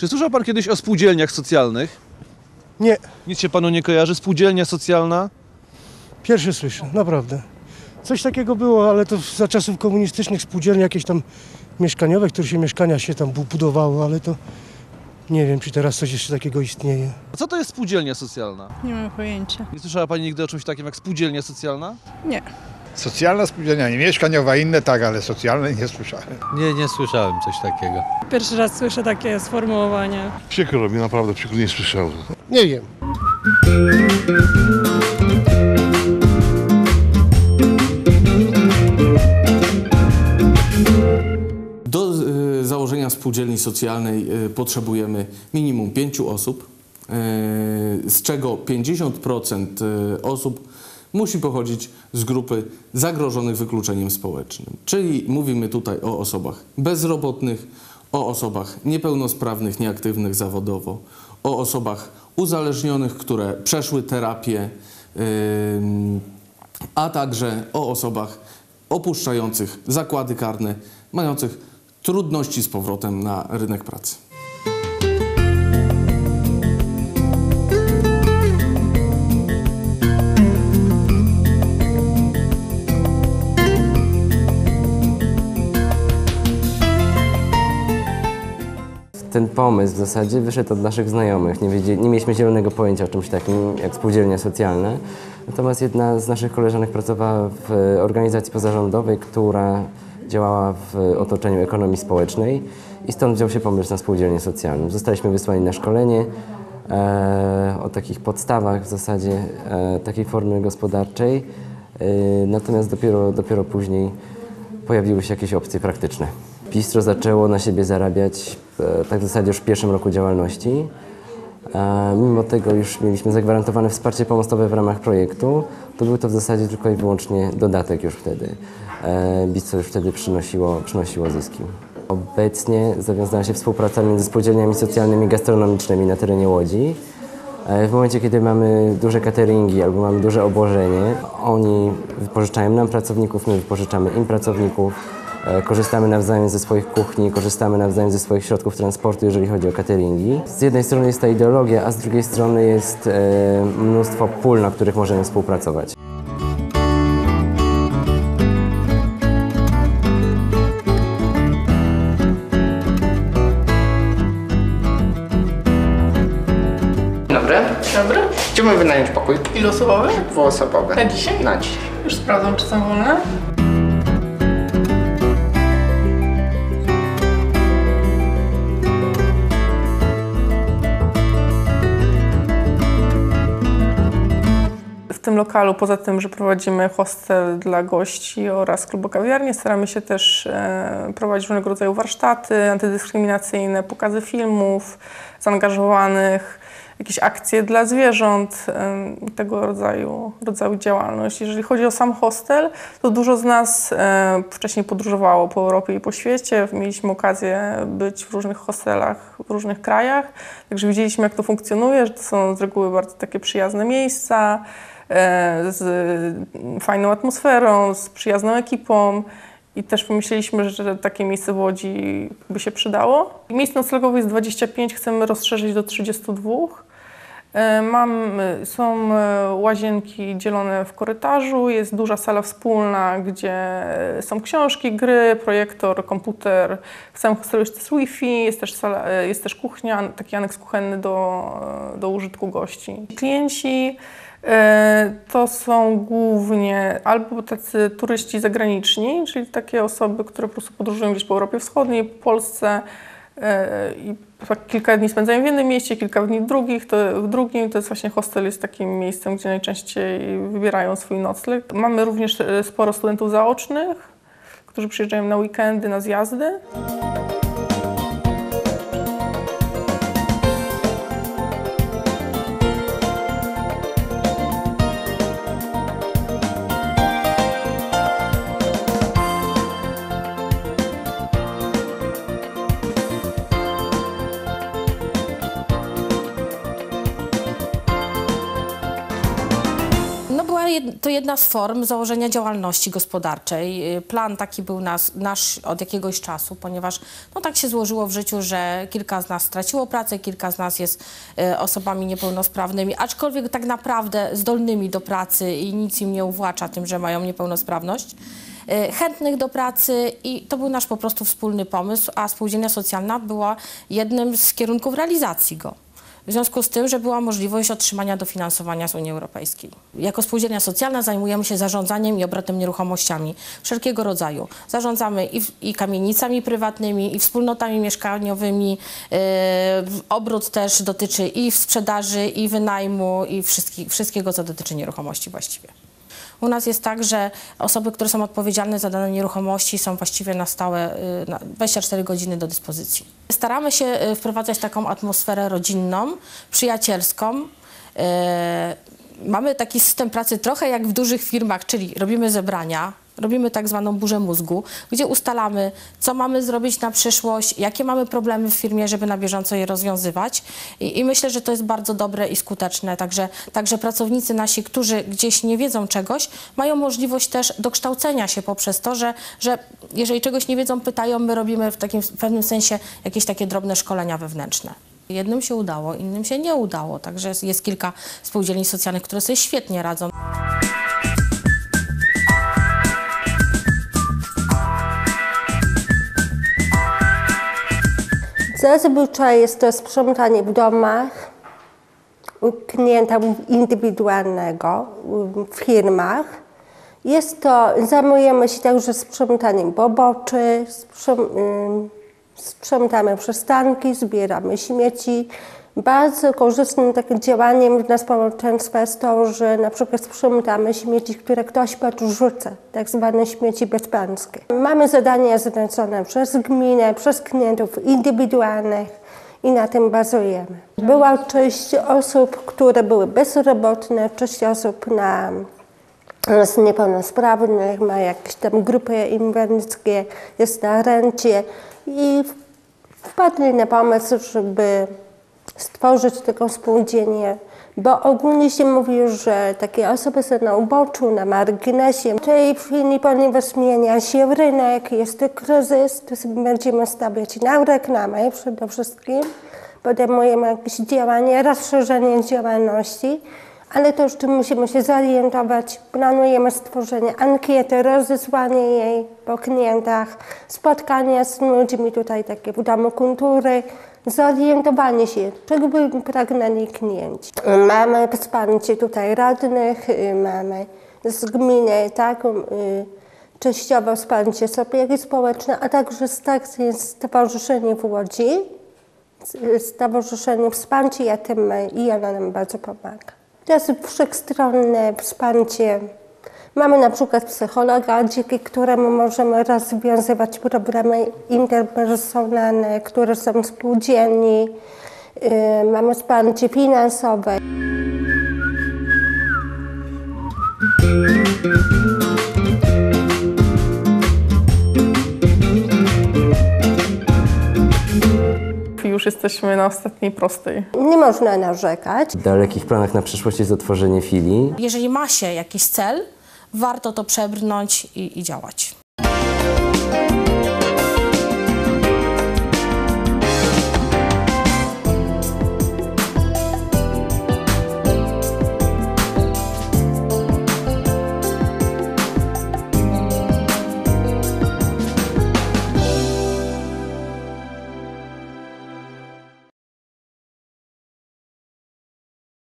Czy słyszał pan kiedyś o spółdzielniach socjalnych? Nie, Nic się panu nie kojarzy? Spółdzielnia socjalna? pierwszy słyszę, naprawdę. Coś takiego było, ale to za czasów komunistycznych spółdzielni jakieś tam mieszkaniowe, które się mieszkania się tam bu- budowało, ale to nie wiem, czy teraz coś jeszcze takiego istnieje. A co to jest spółdzielnia socjalna? Nie mam pojęcia. Nie słyszała pani nigdy o czymś takim jak spółdzielnia socjalna? Nie. Socjalna spółdzielnia, nie mieszkaniowa, inne tak, ale socjalne nie słyszałem. Nie, nie słyszałem coś takiego. Pierwszy raz słyszę takie sformułowanie. Przykro mi, naprawdę przykro, nie słyszałem. Nie wiem. Do y, założenia spółdzielni socjalnej y, potrzebujemy minimum pięciu osób, y, z czego 50% y, osób musi pochodzić z grupy zagrożonych wykluczeniem społecznym. Czyli mówimy tutaj o osobach bezrobotnych, o osobach niepełnosprawnych, nieaktywnych zawodowo, o osobach uzależnionych, które przeszły terapię, a także o osobach opuszczających zakłady karne, mających trudności z powrotem na rynek pracy. Ten pomysł w zasadzie wyszedł od naszych znajomych. Nie, wiedzieli, nie mieliśmy zielonego pojęcia o czymś takim jak spółdzielnia socjalna. Natomiast jedna z naszych koleżanek pracowała w organizacji pozarządowej, która działała w otoczeniu ekonomii społecznej i stąd wziął się pomysł na spółdzielnię socjalną. Zostaliśmy wysłani na szkolenie e, o takich podstawach w zasadzie e, takiej formy gospodarczej. E, natomiast dopiero, dopiero później pojawiły się jakieś opcje praktyczne. Bistro zaczęło na siebie zarabiać e, tak w zasadzie już w pierwszym roku działalności. E, Mimo tego już mieliśmy zagwarantowane wsparcie pomostowe w ramach projektu, to był to w zasadzie tylko i wyłącznie dodatek już wtedy. E, Bistro już wtedy przynosiło, przynosiło zyski. Obecnie zawiązała się współpraca między spółdzielniami socjalnymi i gastronomicznymi na terenie Łodzi. W momencie, kiedy mamy duże cateringi albo mamy duże obłożenie, oni wypożyczają nam pracowników, my wypożyczamy im pracowników. E, Korzystamy nawzajem ze swoich kuchni, korzystamy nawzajem ze swoich środków transportu, jeżeli chodzi o cateringi. Z jednej strony jest ta ideologia, a z drugiej strony jest e, mnóstwo pól, na których możemy współpracować. Dobry. Dobry. Chciałbym wynająć pokój Ilosobowy? dwuosobowy. Na dzisiaj? Na dziś. Już sprawdzam, czy są wolne. Tym lokalu, poza tym, że prowadzimy hostel dla gości oraz klub kawiarnię, staramy się też e, prowadzić różnego rodzaju warsztaty antydyskryminacyjne, pokazy filmów zaangażowanych, jakieś akcje dla zwierząt, e, tego rodzaju, rodzaju działalność. Jeżeli chodzi o sam hostel, to dużo z nas e, wcześniej podróżowało po Europie i po świecie. Mieliśmy okazję być w różnych hostelach w różnych krajach, także widzieliśmy, jak to funkcjonuje, że to są z reguły bardzo takie przyjazne miejsca, z fajną atmosferą, z przyjazną ekipą. I też pomyśleliśmy, że takie miejsce w Łodzi by się przydało. Miejsc noclegowych jest 25, chcemy rozszerzyć do 32. E, Mam, e, są e, łazienki dzielone w korytarzu, jest duża sala wspólna, gdzie e, są książki, gry, projektor, komputer. W całym hostelu jest Wi-Fi, jest też, sala, e, jest też kuchnia, taki aneks kuchenny do, e, do użytku gości. Klienci e, to są głównie albo tacy turyści zagraniczni, czyli takie osoby, które po prostu podróżują gdzieś po Europie Wschodniej, po Polsce e, i kilka dni spędzają w jednym mieście, kilka dni w, drugich, to, w drugim. To jest właśnie hostel jest takim miejscem, gdzie najczęściej wybierają swój nocleg. Mamy również e, sporo studentów zaocznych, którzy przyjeżdżają na weekendy, na zjazdy. Była to jedna z form założenia działalności gospodarczej. Y, Plan taki był nas, nasz od jakiegoś czasu, ponieważ no, tak się złożyło w życiu, że kilka z nas straciło pracę, kilka z nas jest y, osobami niepełnosprawnymi, aczkolwiek tak naprawdę zdolnymi do pracy i nic im nie uwłacza tym, że mają niepełnosprawność. Y, Chętnych do pracy i to był nasz po prostu wspólny pomysł, a spółdzielnia socjalna była jednym z kierunków realizacji go. W związku z tym, że była możliwość otrzymania dofinansowania z Unii Europejskiej. Jako spółdzielnia socjalna zajmujemy się zarządzaniem i obrotem nieruchomościami wszelkiego rodzaju. Zarządzamy i, i kamienicami prywatnymi, i wspólnotami mieszkaniowymi. Yy, obrót też dotyczy i sprzedaży, i wynajmu, i wszystki, wszystkiego, co dotyczy nieruchomości właściwie. U nas jest tak, że osoby, które są odpowiedzialne za dane nieruchomości są właściwie na stałe y, na 24 godziny do dyspozycji. Staramy się y, wprowadzać taką atmosferę rodzinną, przyjacielską. Y, Mamy taki system pracy trochę jak w dużych firmach, czyli robimy zebrania, robimy tak zwaną burzę mózgu, gdzie ustalamy, co mamy zrobić na przyszłość, jakie mamy problemy w firmie, żeby na bieżąco je rozwiązywać. I, i myślę, że to jest bardzo dobre i skuteczne. Także, także pracownicy nasi, którzy gdzieś nie wiedzą czegoś, mają możliwość też dokształcenia się poprzez to, że, że jeżeli czegoś nie wiedzą, pytają, my robimy w takim w pewnym sensie jakieś takie drobne szkolenia wewnętrzne. Jednym się udało, innym się nie udało. Także jest, jest kilka spółdzielni socjalnych, które sobie świetnie radzą. Zazwyczaj jest to sprzątanie w domach u klienta indywidualnego, w firmach. Jest to, zajmujemy się także sprzątaniem ym, sprzątamy przystanki, zbieramy śmieci. Bardzo korzystnym takim działaniem dla społeczeństwa jest to, że na przykład sprzątamy śmieci, które ktoś podrzuca, tak zwane śmieci bezpańskie. Mamy zadania zlecone przez gminę, przez klientów indywidualnych i na tym bazujemy. Była część osób, które były bezrobotne, część osób na z niepełnosprawnych, ma jakieś tam grupy inwalidzkie, jest na rencie i wpadli na pomysł, żeby stworzyć taką spółdzielnię, bo ogólnie się mówi, że takie osoby są na uboczu, na marginesie. W tej chwili, ponieważ zmienia się rynek, jest kryzys, to sobie będziemy stawiać na reklamę przede wszystkim. Podejmujemy jakieś działania, rozszerzenie działalności, ale to jeszcze musimy się zorientować. Planujemy stworzenie ankiety, rozesłanie jej po klientach, spotkania z ludźmi tutaj takie w Domu Kultury, zorientowanie się, czego by pragnęli klienci. Mamy wsparcie tutaj radnych, y, mamy z gminy, tak, y, częściowo wsparcie z opieki społecznej, a także z takiej stowarzyszenie w Łodzi, z- Stowarzyszenie Wsparcie Jatymy i ona nam bardzo pomaga. To jest wszechstronne wsparcie. Mamy na przykład psychologa, dzięki któremu możemy rozwiązywać problemy interpersonalne, które są spółdzielni. Yy, Mamy wsparcie finansowe. Już jesteśmy na ostatniej prostej. Nie można narzekać. W dalekich planach na przyszłość jest otworzenie filii. Jeżeli ma się jakiś cel, warto to przebrnąć i, i działać.